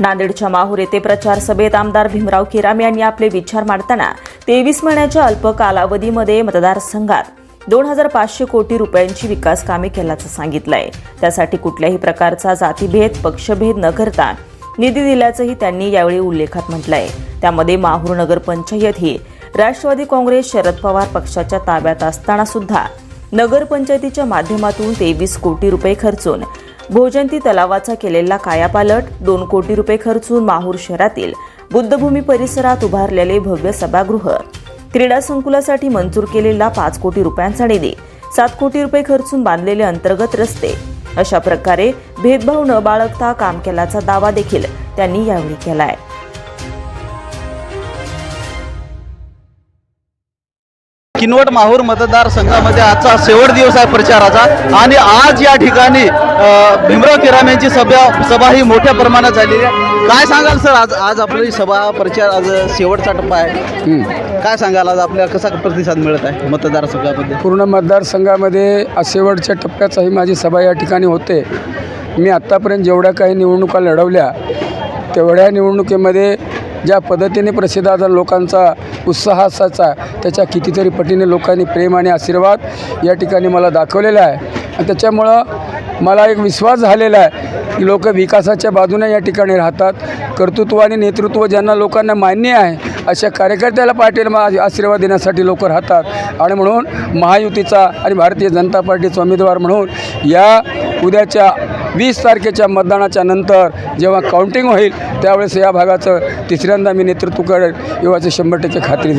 नांदेडच्या माहूर येथे प्रचार सभेत आमदार भीमराव केराम यांनी आपले विचार मांडताना तेवीस महिन्याच्या अल्प कालावधीमध्ये मतदारसंघात दोन हजार पाचशे कोटी रुपयांची विकास कामे केल्याचं सांगितलंय. त्यासाठी कुठल्याही प्रकारचा जातीभेद पक्षभेद न करता निधी दिल्याचंही त्यांनी यावेळी उल्लेखात म्हटलंय. त्यामध्ये माहूर नगरपंचायत ही राष्ट्रवादी काँग्रेस शरद पवार पक्षाच्या ताब्यात असताना सुद्धा नगरपंचायतीच्या माध्यमातून तेवीस कोटी रुपये खर्चून भोजंती तलावाचा केलेला कायापालट दोन कोटी रुपये खर्चून माहूर शहरातील बुद्धभूमी परिसरात उभारलेले भव्य सभागृह. क्रीडा संकुलासाठी मंजूर केलेला पाच कोटी रुपयांचा निधी सात कोटी रुपये खर्चून बांधलेले अंतर्गत रस्ते. अशा प्रकारे भेदभाव न बाळगता काम केल्याचा दावा देखील त्यांनी यावेळी केलाय. किनवट माहूर मतदारसंघामध्ये आजचा शेवट दिवस आहे प्रचाराचा. आणि आज या ठिकाणी भीमराव केराम यांची सभा सभा ही मोठ्या प्रमाणात झालेली आहे. काय सांगाल सर? आज आज आपली सभा प्रचार आज शेवटचा टप्पा आहे. काय सांगाल? आज आपल्याला कसा प्रतिसाद मिळत आहे मतदारसंघामध्ये? पूर्ण मतदारसंघामध्ये आज शेवटच्या टप्प्याचाही माझी सभा या ठिकाणी होते. मी आत्तापर्यंत जेवढ्या काही निवडणुका लढवल्या तेवढ्या निवडणुकीमध्ये ज्या पद्धतीने प्रसिद्ध लोकांचा उत्साह असायचा त्याच्या कितीतरी पटीने लोकांनी प्रेम आणि आशीर्वाद या ठिकाणी मला दाखवलेला आहे. आणि त्याच्यामुळं मला एक विश्वास झालेला आहे की लोक विकासाच्या बाजूने या ठिकाणी राहतात. कर्तृत्व आणि नेतृत्व ज्यांना लोकांना मान्य आहे अशा कार्यकर्त्याला पाटील मा आशीर्वाद देण्यासाठी लोक राहतात. आणि म्हणून महायुतीचा आणि भारतीय जनता पार्टीचा उमेदवार म्हणून या उद्याच्या वीस तारखेच्या मतदानाच्या नंतर जेव्हा काउंटिंग होईल त्यावेळेस या भागाचं तिसऱ्यांदा मी नेतृत्व करेल एव्हाची शंभर टक्के खात्री